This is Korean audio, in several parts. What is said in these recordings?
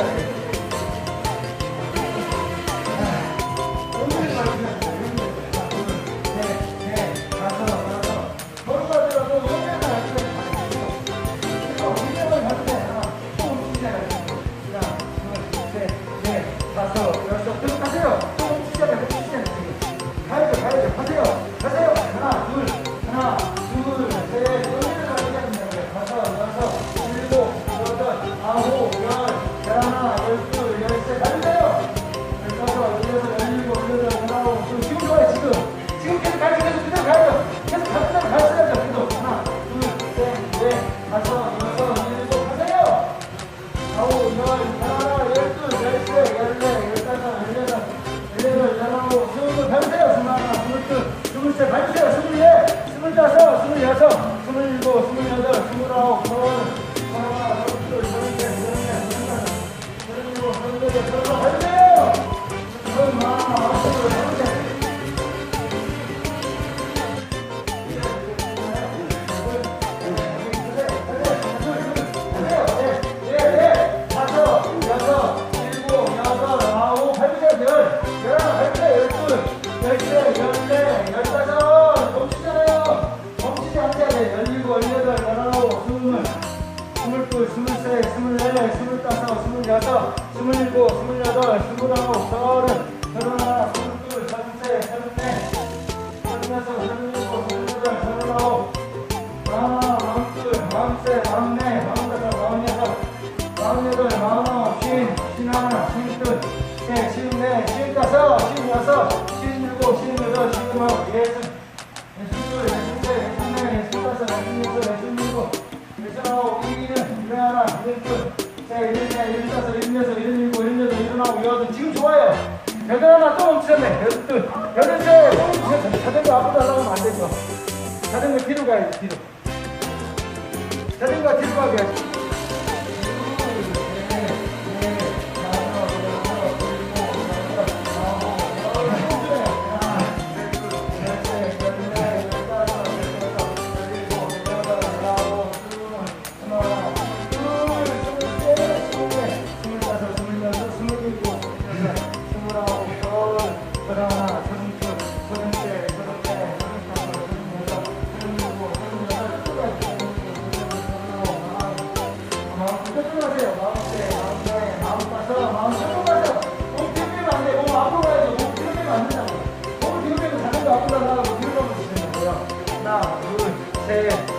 이 서 23, 24, 25, 26, 27, 28, 29, 30, 31, 32, 33, 34, 36, 37, 38, 39, 아, 마음둘, 마음세, 마음네, 마음다섯, 마음여섯, 마음여덟, 마음아홉, 쉰, 쉰하나, 쉰둘, 쉰, 쉰네, 쉰다섯 일하나, 일둘, 셋, 일넷, 일다섯, 일여섯, 일일곱, 일여덟, 일어나고, 여덟, 지금 좋아요. 여덟 하나 또 멈추셨네. 여덟, 여덟 또 멈추셨네. 자전거 앞으로 하려면 안 되죠. 자전거 뒤로 가야지, 뒤로. 자전거 뒤로 가게 하지. 좀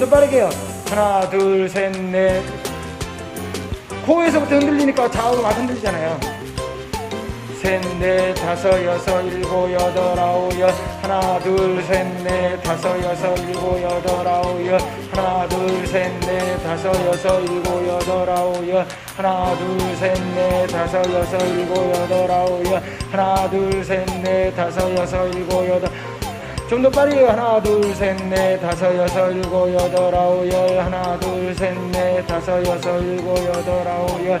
더 빠르게요. 하나, 둘, 셋, 넷. 코에서부터 흔들리니까 좌우로 막 흔들리잖아요. 셋, 넷, 다섯, 여섯, 일곱, 여덟, 아홉, 열. 하나, 둘, 셋, 넷, 다섯, 여섯, 일곱, 여덟, 아홉, 열. 하나, 둘, 셋, 넷, 다섯, 여섯, 일곱, 여덟, 아홉, 열. 하나, 둘, 셋, 넷, 다섯, 여섯, 일곱, 여덟, 아홉, 열. 하나, 둘, 셋, 넷, 다섯, 여섯, 일곱, 여덟. 좀더 빠르게 하나 둘 셋 넷 다섯 여섯 일곱 여덟 아홉 열 하나 둘 셋 넷 다섯 여섯 일곱 여덟 아홉 열